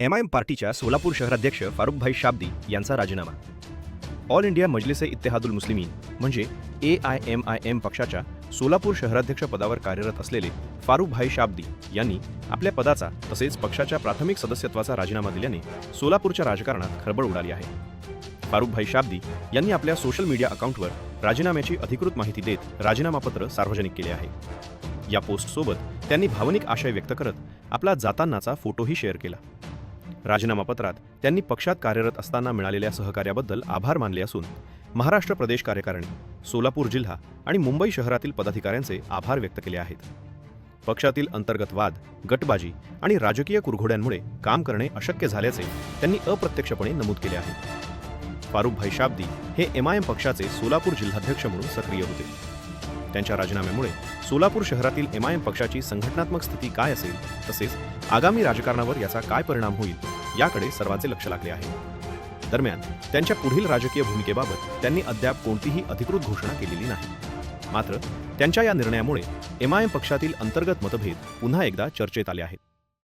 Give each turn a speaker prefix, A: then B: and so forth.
A: M I M पार्टीच्या सोलापूर शहराध्यक्ष फारुखभाई शाब्दी यांचा राजीनामा. ऑल इंडिया मजलिसे इत्तेहादुल मुस्लिमीन म्हणजे A I M I M पक्षाच्या सोलापूर शहराध्यक्ष पदावर कार्यरत असलेले फारुखभाई शाब्दी यांनी आपल्या पदाचा तसेच पक्षाच्या प्राथमिक सदस्यत्वाचा राजीनामा दिल्याने सोलापूरच्या राजकारणात खळबळ उडाली आहे. फारुखभाई शाब्दी यांनी आपल्या सोशल मीडिया अकाउंटवर राजीनाम्याची अधिकृत माहिती देत राजीनामापत्र सार्वजनिक केले आहे. या पोस्टसोबत त्यांनी भावनिक आशय व्यक्त करत आपला जातानाचा फोटोही शेअर केला. राजीनामा पत्रात त्यांनी पक्षात कार्यरत असताना मिळालेल्या सहकार्याबद्दल आभार मानले असून महाराष्ट्र प्रदेश कार्यकारिणी सोलापूर जिल्हा आणि मुंबई शहरातील पदाधिकाऱ्यांचे आभार व्यक्त केले आहेत. पक्षातील अंतर्गत वाद गटबाजी आणि राजकीय कुरघोड्यांमुळे काम करणे अशक्य झाल्याचे त्यांनी अप्रत्यक्षपणे नमूद केले आहे. फारुखभाई शाब्दी हे एमआयएम पक्षाचे सोलापूर जिल्हाध्यक्ष म्हणून सक्रिय होते. त्यांच्या राजीनाम्यामुळे सोलापूर शहरातील एमआयएम पक्षाची संघटनात्मक स्थिती काय असेल तसेच आगामी राजकारणावर याचा काय परिणाम होईल याकडे सर्वांचे लक्ष लागले आहे. दरम्यान त्यांच्या पुढील राजकीय भूमिकेबाबत त्यांनी अद्याप कोणतीही अधिकृत घोषणा केलेली नाही. मात्र त्यांच्या या निर्णयामुळे एमआयएम पक्षातील अंतर्गत मतभेद पुन्हा एकदा चर्चेत आले आहेत.